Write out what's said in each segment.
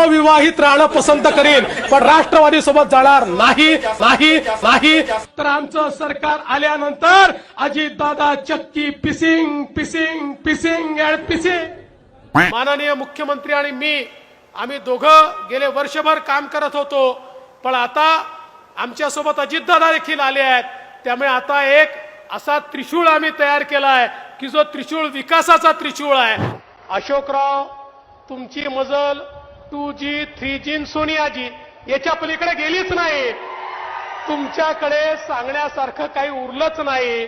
अविवाहित राहणं पसंत करेन. पण राष्ट्रवादी सोबत जाणार नाही नाही नाही. तर आमचं सरकार आल्यानंतर अजित दादा चक्की fishing fishing fishing and fishing. माननीय मुख्यमंत्री आणि मी आम्ही दोघं गेले वर्षभर काम करत होतो. पण आता आमच्यासोबत अजितदादा देखील आले आहेत. त्यामुळे आता एक असा त्रिशूळ आम्ही तयार केला आहे की जो त्रिशूळ विकासाचा त्रिशूळ आहे. अशोकराव तुमची मजल two G three G Sonia ji याच्या पलीकडे गेलीच नाही. तुमच्याकडे सांगण्यासारखं काही उरलंच नाही.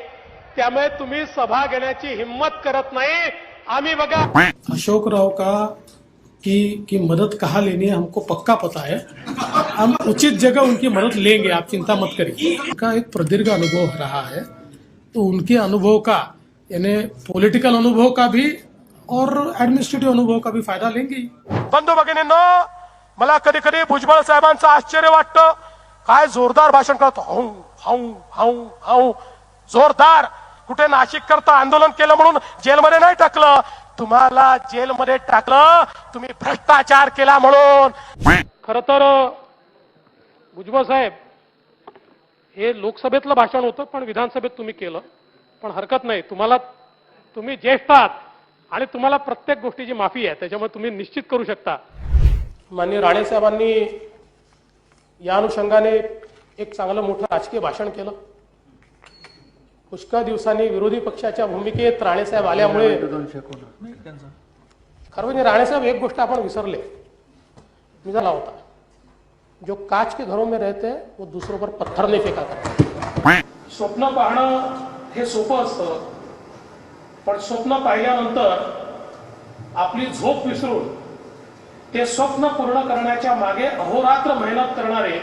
त्यामुळे तुम्ही सभा घेण्याची हिम्मत करत नाही. आम्ही बघा. अशोकराव का? की की मदद कहाँ लेनी है? हमको पक्का पता है. हम उचित जगह उनकी मदद लेंगे आप चिंता मत करिए. उनका एक प्रदीर्घ अनुभव रहा है। तो उनके अनुभव का यानी पॉलिटिकल अनुभव का भी और एडमिनिस्ट्रेटिव अनुभव का भी फायदा लेंगे बंधू भगिनींनो मला कधी कधी भुजबळ साहेबांचं आश्चर्य वाटतं. काय जोरदार भाषण करत हाऊ हाऊ हाऊ हाऊ जोरदार. कुठे नाशिक करता आंदोलन केलं म्हणून जेलमध्ये नाही टाकलं. तुम्हाला जेलमध्ये टाकलं तुम्ही भ्रष्टाचार केला म्हणून. खर तर भुजबळ साहेब हे लोकसभेतलं भाषण होतं पण विधानसभेत तुम्ही केलं. पण हरकत नाही. तुम्हाला तुम्ही ज्येष्ठ आहात. आणि तुम्हाला प्रत्येक गोष्टीची माफी आहे त्याच्यामुळे तुम्ही निश्चित करू शकता. माननीय राणे साहेबांनी या अनुषंगाने एक चांगलं मोठं राजकीय भाषण केलं. पुष्कळ दिवसांनी विरोधी पक्षाच्या भूमिकेत राणेसाहेब आल्यामुळे खरं म्हणजे राणेसाहेब एक गोष्ट आपण विसरले. मी झाला होता. जो काच के घरों में रहते हैं वो दूसरों पर पत्थर नहीं फेका करते. स्वप्न पाहणं हे सोपं असतं. पण स्वप्न पाहिल्यानंतर आपली झोप विसरून ते स्वप्न पूर्ण करण्याच्या मागे अहोरात्र मेहनत करणारे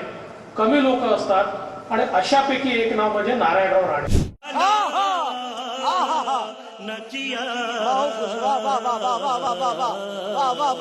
कमी लोक असतात आणि अशापैकी एक नाव म्हणजे नारायणराव राणे वाह